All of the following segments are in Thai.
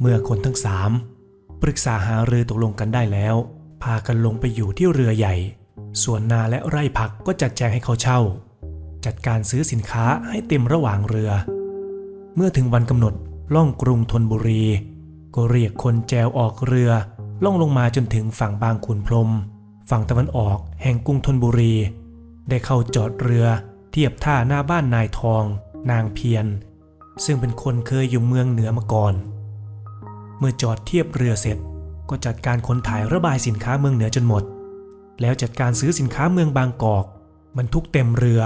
เมื่อคนทั้งสามปรึกษาหารือตกลงกันได้แล้ว พากันลงไปอยู่ที่เรือใหญ่ส่วนนาและไร่ผักก็จัดแจงให้เขาเช่า จัดการซื้อสินค้าให้เต็มระหว่างเรือ เมื่อถึงวันกำหนดล่องกรุงธนบุรี ก็เรียกคนแจวออกเรือ ล่องลงมาจนถึงฝั่งบางขุนพรม ฝั่งตะวันออกแห่งกรุงธนบุรี ได้เข้าจอดเรือเทียบท่าหน้าบ้านนายทอง นางเพียรซึ่งเป็นคนเคยอยู่เมืองเหนือมาก่อน เมื่อจอดเทียบเรือเสร็จ ก็จัดการขนถ่ายระบายสินค้าเมืองเหนือจนหมด แล้วจัดการซื้อสินค้าเมืองบางกอกบรรทุกเต็มเรือ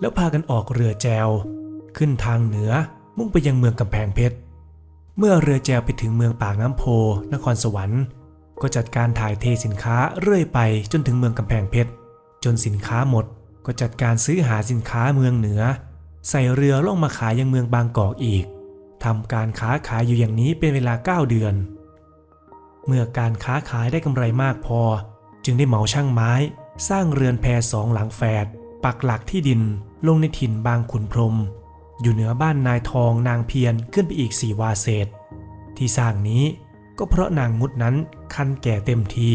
แล้วพากันออกเรือแจว ขึ้นทางเหนือมุ่งไปยังเมืองกำแพงเพชร เมื่อเรือแจวไปถึงเมืองปากน้ำโพ นครสวรรค์ ก็จัดการถ่ายเทสินค้าเรื่อยไปจนถึงเมืองกำแพงเพชร จนสินค้าหมดก็จัดการซื้อหาสินค้าเมืองเหนือ ใส่เรือล่องมาขายยังเมืองบางกอกอีก ทำการค้าขายอยู่อย่างนี้เป็นเวลา 9 เดือน เมื่อการค้าขายได้กำไรมากพอ จึงได้เหมาช่างไม้ สร้างเรือนแพสองหลังแฝดปักหลักที่ดินลงในถิ่นบางขุนพรม อยู่เหนือบ้านนายทองนางเพียรขึ้นไปอีกสี่วาเศษ ที่สร้างนี้ก็เพราะนางมุดนั้นคันแก่เต็มที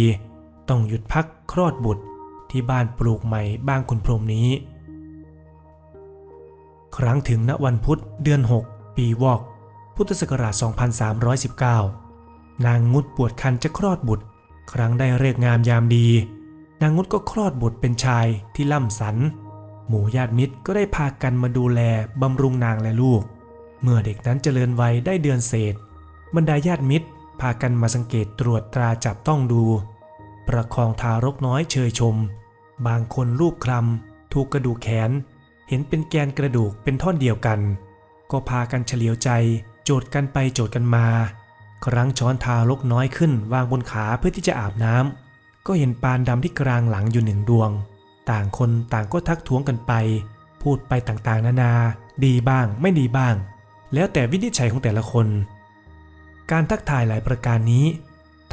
ต้องหยุดพักคลอดบุตรที่บ้านปลูกใหม่บางขุนพรมนี้ ครั้งถึงณวันพุธเดือน 6 ปีวอก พุทธศักราช 2319 นางงุดปวดคันจะคลอดบุตร ครั้งได้เลิกงามยามดี นางงุดก็คลอดบุตรเป็นชายที่ล่ำสัน หมู่ญาติมิตรก็ได้พากันมาดูแลบำรุงนางและลูก เมื่อเด็กนั้นเจริญวัยได้เดือนเศษ บรรดาญาติมิตร พากันมาสังเกตตรวจตราจับต้องดู ประคองทารกน้อยเชยชม บางคนรูปคลำถูกกระดูกแขน เห็นเป็นแกนกระดูกเป็นท่อนเดียวกัน ก็พากันเฉลียวใจ โจทย์กันไปโจทย์กันมา ครั้งช้อนทารกน้อยขึ้นวางบนขาเพื่อที่จะอาบน้ำก็เห็นปานดำที่กลางหลังอยู่หนึ่งดวง ต่างคนต่างก็ทักท้วงกันไป พูดไปต่างๆ นานา ดีบ้างไม่ดีบ้าง แล้วแต่วินิจฉัยของแต่ละคน การทักทายหลายประการนี้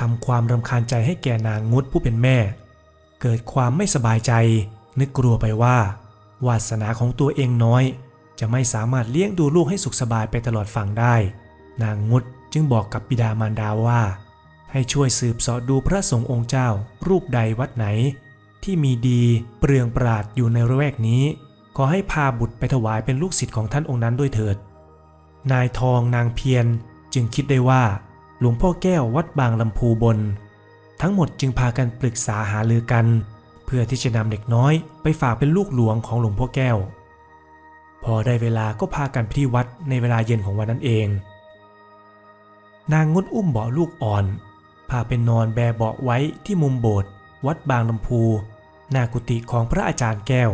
ทำความรำคาญใจให้แก่นางงุดผู้เป็นแม่ เกิดความไม่สบายใจ นึกกลัวไปว่า วาสนาของตัวเองน้อย จะไม่สามารถเลี้ยงดูลูกให้สุขสบายไปตลอดฝั่งได้ นางงุดจึงบอกกับบิดามารดาว่า ให้ช่วยสืบเสาะดูพระสงฆ์องค์เจ้า รูปใดวัดไหน ที่มีดีเปลืองปราดอยู่ในระแวกนี้ ขอให้พาบุตรไปถวายเป็นลูกศิษย์ของท่านองค์นั้นด้วยเถิด นายทองนางเพียรจึงคิดได้ว่า หลวงพ่อแก้ววัดบางลำพูบน ทั้งหมดจึงพากันปรึกษาหารือกัน เพื่อที่จะนำเด็กน้อยไปฝากเป็นลูกหลวงของหลวงพ่อแก้ว พอได้เวลาก็พากันไปที่วัดในเวลาเย็นของวันนั้นเอง นางงดอุ้มเบาะลูกอ่อน พาไปนอนแบเบาะไว้ที่มุมโบสถ์วัดบางลำพูหน้ากุฏิของพระอาจารย์แก้ว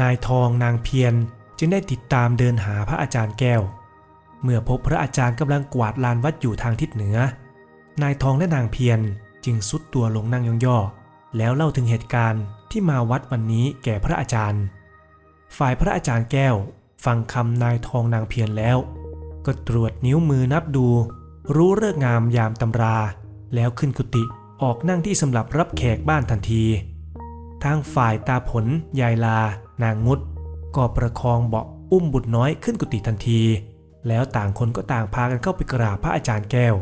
นายทองนางเพียรจึงได้ติดตามเดินหาพระอาจารย์แก้ว เมื่อพบพระอาจารย์กำลังกวาดลานวัดอยู่ทางทิศเหนือ นายทองและนางเพียรจึงสุดตัวลงนั่งย่อๆแล้วเล่าถึงเหตุการณ์ที่มาวัดวันนี้แก่พระอาจารย์ ฝ่ายพระอาจารย์แก้ว ฟังคำนายทองนางเพียรแล้ว ก็ตรวจนิ้วมือนับดู รู้เลิกงามยามตำรา แล้วขึ้นกุฏิออกนั่งที่สำหรับรับแขกบ้านทันที ทางฝ่ายตาผล ยายลา นางงุด ก็ประคองเบาะอุ้มบุตรน้อยขึ้นกุฏิทันที แล้วต่างคนก็ต่างพากันเข้าไปกราบพระอาจารย์แก้ว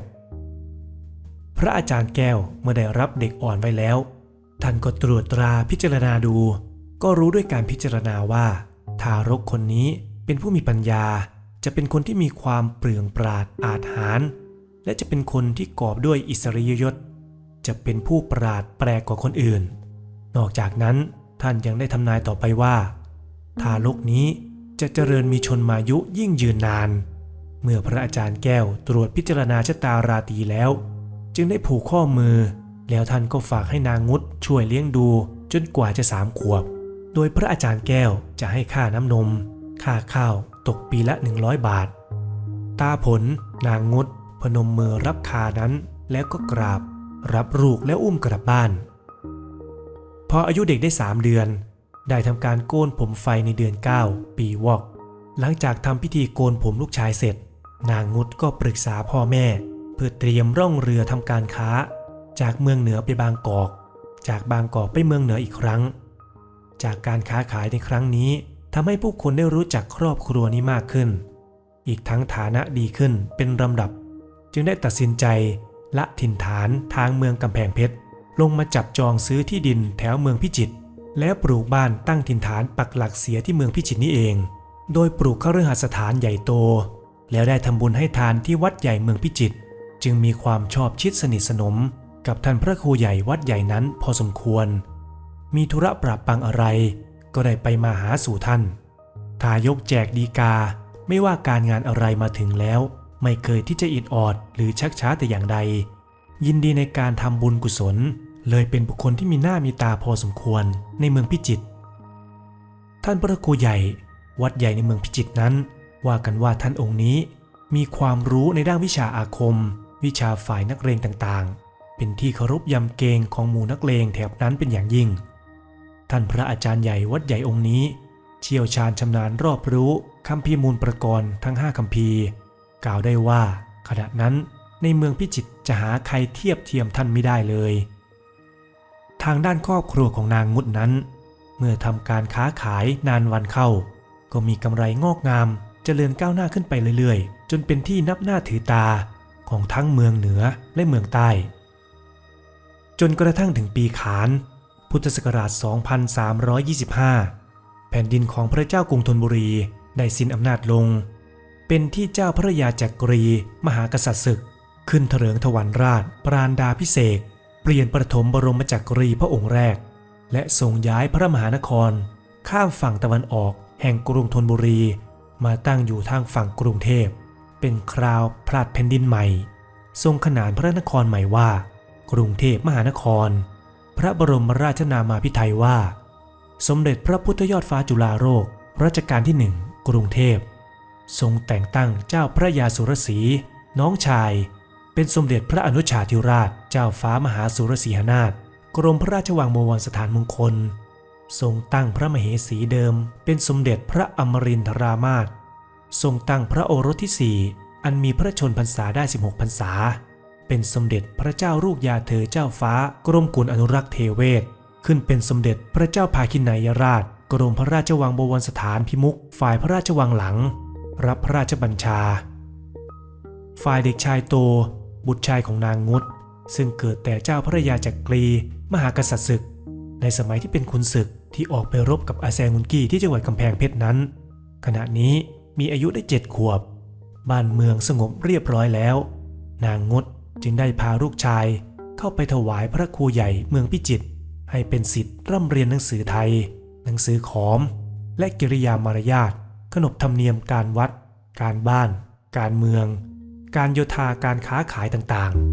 พระอาจารย์แก้วเมื่อได้รับเด็กอ่อนไว้แล้ว ท่านก็ตรวจตราพิจารณาดู ก็รู้ด้วยการพิจารณาว่า ทารกคนนี้เป็นผู้มีปัญญา จะเป็นคนที่มีความเปลืองปราดอาจหารและจะเป็นคนที่กอบด้วยอิสริยยศ จะเป็นผู้ปราดแปลกกว่าคนอื่น นอกจากนั้นท่านยังได้ทำนายต่อไปว่า ทารกนี้จะเจริญมีชนมายุยิ่งยืนนาน เมื่อพระอาจารย์แก้วตรวจพิจารณาชะตาราตีแล้ว จึงได้ผูกข้อมือ แล้วท่านก็ฝากให้นางงุดช่วยเลี้ยงดูจนกว่าจะสามขวบ โดยพระอาจารย์แก้วจะให้ค่าน้ำนม ค่าข้าวตกปีละ 100 บาท ตาผลนางงด พนมมือรับคานั้นแล้วก็กราบ รับลูกแล้วอุ้มกลับบ้าน พออายุเด็กได้ 3 เดือน ได้ทำการโกนผมไฟในเดือน 9 ปีวอก หลังจากทำพิธีโกนผมลูกชายเสร็จ นางงดก็ปรึกษาพ่อแม่ เพื่อเตรียมร่องเรือทำการค้า จากเมืองเหนือไปบางกอก จากบางกอกไปเมืองเหนืออีกครั้ง จากการค้าขายในครั้งนี้ทำให้ผู้คนได้รู้จักครอบครัวนี้มากขึ้น อีกทั้งฐานะดีขึ้นเป็นลำดับ จึงได้ตัดสินใจละถิ่นฐานทางเมืองกำแพงเพชรลงมาจับจองซื้อที่ดินแถวเมืองพิจิตรแล้วปลูกบ้านตั้งถิ่นฐานปักหลักเสียที่เมืองพิจิตรนี่เอง โดยปลูกคฤหสถานใหญ่โต แล้วได้ทำบุญให้ทานที่วัดใหญ่เมืองพิจิตรจึงมีความชอบชิดสนิทสนม กับท่านพระครูใหญ่วัดใหญ่นั้นพอสมควร มีธุระปราบปังอะไร ก็ได้ไปมาหาสู่ท่าน ทายกแจกดีกาไม่ว่าการงานอะไรมาถึงแล้ว ไม่เคยที่จะอิดออดหรือชักช้าแต่อย่างใด ยินดีในการทำบุญกุศล เลยเป็นบุคคลที่มีหน้ามีตาพอสมควรในเมืองพิจิตรท่านพระครูใหญ่ วัดใหญ่ในเมืองพิจิตรนั้น ว่ากันว่าท่านองค์นี้ มีความรู้ในด้านวิชาอาคม วิชาฝ่ายนักเลงต่างๆ เป็นที่เคารพยำเกรงของหมู่นักเลงแถบนั้นเป็นอย่างยิ่ง ท่านพระอาจารย์ใหญ่วัดใหญ่องค์นี้ เชี่ยวชาญชำนาญรอบรู้คำพีร์มูลประกรณ์ทั้งห้าคำพีร์กล่าวได้ว่า ขณะนั้นในเมืองพิจิตรจะหาใครเทียบเทียมท่านไม่ได้เลย ทางด้านครอบครัวของนางงุดนั้น เมื่อทำการค้าขายนานวันเข้า ก็มีกำไรงอกงามเจริญก้าวหน้าขึ้นไปเรื่อยๆ จนเป็นที่นับหน้าถือตาของทั้งเมืองเหนือและเมืองใต้ จนกระทั่งถึงปีขาน พุทธศักราช 2325 แผ่นดินของพระเจ้ากรุงธนบุรีได้สิ้นอำนาจลง เป็นที่เจ้าพระยาจักรี มหากษัตริย์ศึก ขึ้นเถลิงถวันราช ปราณดาพิเศษเปลี่ยนประถมบรมจักรีพระองค์แรก และทรงย้ายพระมหานคร ข้ามฝั่งตะวันออกแห่งกรุงธนบุรี มาตั้งอยู่ทางฝั่งกรุงเทพ เป็นคราวพลาดแผ่นดินใหม่ ทรงขนานพระนครใหม่ว่า กรุงเทพมหานคร พระบรมราชนามาพิไทยว่า สมเด็จพระพุทธยอดฟ้าจุฬาโลกรัชกาลที่หนึ่งกรุงเทพ ทรงแต่งตั้งเจ้าพระยาสุรศรีน้องชาย เป็นสมเด็จพระอนุชาธิราช เจ้าฟ้ามหาสุรสีหนาถกรมพระราชวังบวรสถานมงคล ทรงตั้งพระมเหสีเดิม เป็นสมเด็จพระอมรินทรามาศทรงตั้งพระโอรสที่สี่อันมีพระชนพรรษาได้ 16 พรรษา เป็นสมเด็จพระเจ้าลูกยาเธอเจ้าฟ้ากรมกุลอนุรักษ์เทเวศ ขึ้นเป็นสมเด็จพระเจ้าภาคินายราช กรมพระราชวังบวรสถานพิมุกฝ่ายพระราชวังหลัง รับพระราชบัญชา ฝ่ายเด็กชายโต บุตรชายของนางงดซึ่งเกิดแต่เจ้าพระยาจักรี มหากษัตริย์ศึก ในสมัยที่เป็นขุนศึกที่ออกไปรบกับอาแซงุนกีที่จังหวัดกำแพงเพชรนั้น ขณะนี้มีอายุได้เจ็ดขวบ บ้านเมืองสงบเรียบร้อยแล้ว นางงด จึงได้พาลูกชายเข้าไปถวายพระครูใหญ่เมืองพิจิตรให้เป็นสิทธิ์ร่ำเรียนหนังสือไทย หนังสือขอม และกิริยามารยาทขนบธรรมเนียมการวัด การบ้าน การเมือง การโยธาการค้าขายต่างๆ